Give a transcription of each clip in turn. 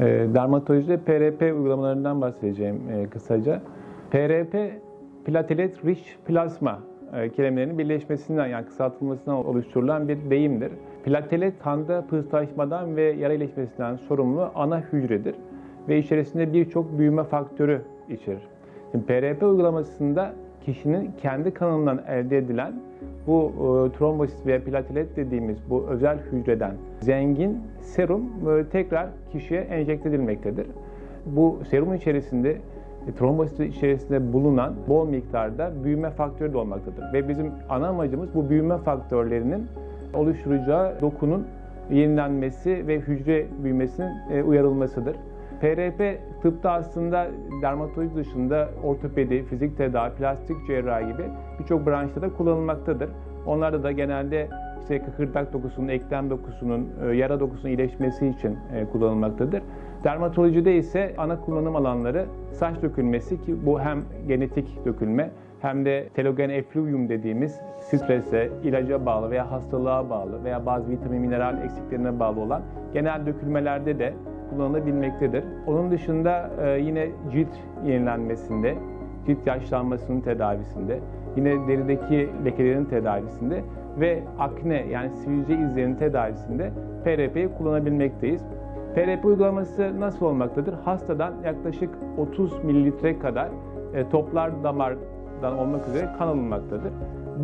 E, dermatolojide PRP uygulamalarından bahsedeceğim e, kısaca. PRP, platelet rich plasma e, kelimelerinin birleşmesinden yani kısaltılmasından oluşturulan bir deyimdir. Platelet kanda pıhtılaşmadan ve yara iyileşmesinden sorumlu ana hücredir ve içerisinde birçok büyüme faktörü içerir. Şimdi PRP uygulamasında kişinin kendi kanından elde edilen bu e, trombosit veya platelet dediğimiz bu özel hücreden zengin serum e, tekrar kişiye enjekte edilmektedir. Bu serumun içerisinde e, trombosit içerisinde bulunan bol miktarda büyüme faktörü de olmaktadır. Ve bizim ana amacımız bu büyüme faktörlerinin oluşturacağı dokunun yenilenmesi ve hücre büyümesinin e, uyarılmasıdır. PRP tıpta aslında dermatoloji dışında ortopedi, fizik tedavi, plastik cerrahi gibi birçok branşta da kullanılmaktadır. Onlarda da genelde işte kıkırdak dokusunun, eklem dokusunun, e, yara dokusunun iyileşmesi için e, kullanılmaktadır. Dermatolojide ise ana kullanım alanları saç dökülmesi ki bu hem genetik dökülme hem de telogen effluvium dediğimiz strese, ilaca bağlı veya hastalığa bağlı veya bazı vitamin mineral eksiklerine bağlı olan genel dökülmelerde de kullanılabilmektedir. Onun dışında e, yine cilt yenilenmesinde, cilt yaşlanmasının tedavisinde, yine derideki lekelerin tedavisinde ve akne yani sivilce izlerinin tedavisinde PRP'yi kullanabilmekteyiz. PRP uygulaması nasıl olmaktadır? Hastadan yaklaşık 30 mililitre kadar e, toplar damardan olmak üzere kan alınmaktadır.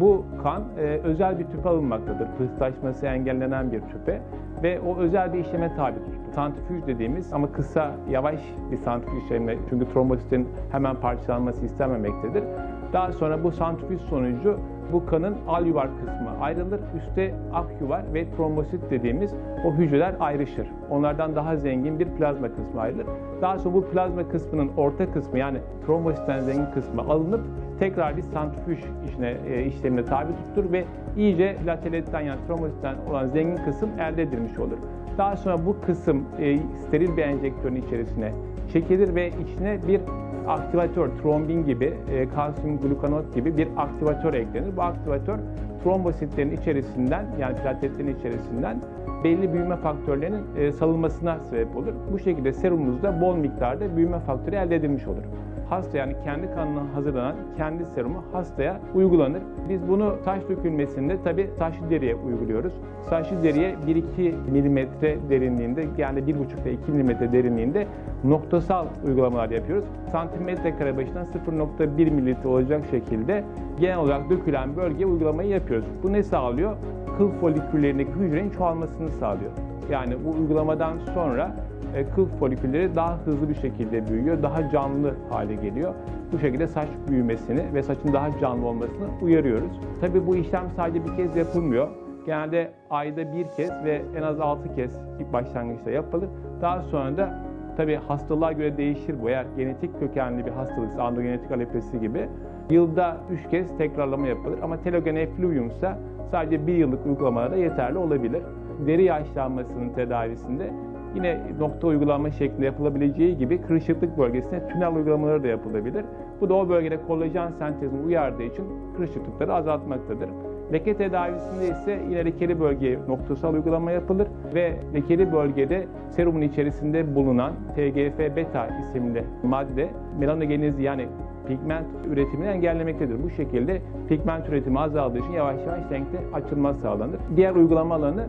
Bu kan e, özel bir tüpe alınmaktadır. Pıhtılaşması engellenen bir tüpe ve o özel bir işleme tabi tutulur. Santrifüj dediğimiz ama kısa, yavaş bir santrifüj işlemi çünkü trombositin hemen parçalanması istenmemektedir. Daha sonra bu santrifüj sonucu bu kanın al yuvar kısmı ayrılır. Üste ak yuvar ve trombosit dediğimiz o hücreler ayrışır. Onlardan daha zengin bir plazma kısmı ayrılır. Daha sonra bu plazma kısmının orta kısmı yani trombositten zengin kısmı alınıp tekrar bir santrifüj işine, e, işlemine tabi tutulur ve iyice plateletten yani trombositten olan zengin kısım elde edilmiş olur. Daha sonra bu kısım e, steril bir enjektörün içerisine çekilir ve içine bir aktivatör, trombin gibi, e, kalsiyum glukanot gibi bir aktivatör eklenir. Bu aktivatör trombositlerin içerisinden yani plateletlerin içerisinden belli büyüme faktörlerinin e, salınmasına sebep olur. Bu şekilde serumumuzda bol miktarda büyüme faktörü elde edilmiş olur. Hasta yani kendi kanına hazırlanan kendi serumu hastaya uygulanır. Biz bunu saç dökülmesinde tabi saçlı deriye uyguluyoruz. Saçlı deriye 1-2 milimetre derinliğinde yani 1,5 ile 2 milimetre derinliğinde noktasal uygulamalar yapıyoruz. Santimetre kare başına 0.1 mililitre olacak şekilde genel olarak dökülen bölgeye uygulamayı yapıyoruz. Bu ne sağlıyor? Kıl foliküllerindeki hücrenin çoğalmasını sağlıyor. Yani bu uygulamadan sonra e, kıl folikülleri daha hızlı bir şekilde büyüyor, daha canlı hale geliyor. Bu şekilde saç büyümesini ve saçın daha canlı olmasını uyarıyoruz. Tabii bu işlem sadece bir kez yapılmıyor. Genelde ayda bir kez ve en az 6 kez ilk başlangıçta yapılır. Daha sonra da tabii hastalığa göre değişir bu. Eğer genetik kökenli bir hastalıksa, androgenetik alopecia gibi yılda 3 kez tekrarlama yapılır. Ama telogen effluvium ise sadece bir yıllık uygulamalarda yeterli olabilir. Deri yaşlanmasının tedavisinde Yine nokta uygulama şeklinde yapılabileceği gibi kırışıklık bölgesine tünel uygulamaları da yapılabilir. Bu da o bölgede kolajen sentezini uyardığı için kırışıklıkları azaltmaktadır. Leke tedavisinde ise yine lekeli bölgeye noktasal uygulama yapılır ve lekeli bölgede serumun içerisinde bulunan TGF-beta isimli madde melanogeniz yani pigment üretimini engellemektedir. Bu şekilde pigment üretimi azaldığı için yavaş yavaş renkte açılma sağlanır. Diğer uygulama alanı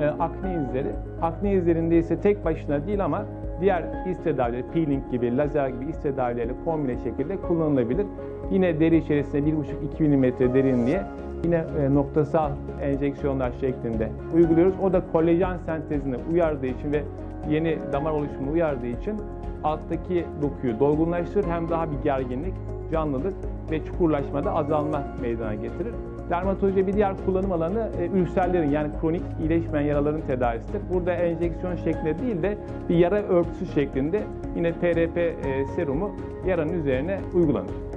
e, akne izleri. Akne izlerinde ise tek başına değil ama diğer iz tedavileri, peeling gibi, lazer gibi iz tedavileriyle kombine şekilde kullanılabilir. Yine deri içerisinde 1,5-2 mm derinliğe yine e, noktasal enjeksiyonlar şeklinde uyguluyoruz. O da kolajen sentezini uyardığı için ve yeni damar oluşumunu uyardığı için alttaki dokuyu dolgunlaştırır hem daha bir gerginlik, canlılık ve çukurlaşmada azalma meydana getirir. Dermatoloji bir diğer kullanım alanı e, ülserlerin yani kronik iyileşmeyen yaraların tedavisidir. Burada enjeksiyon şeklinde değil de bir yara örtüsü şeklinde yine PRP e, serumu yaranın üzerine uygulanır.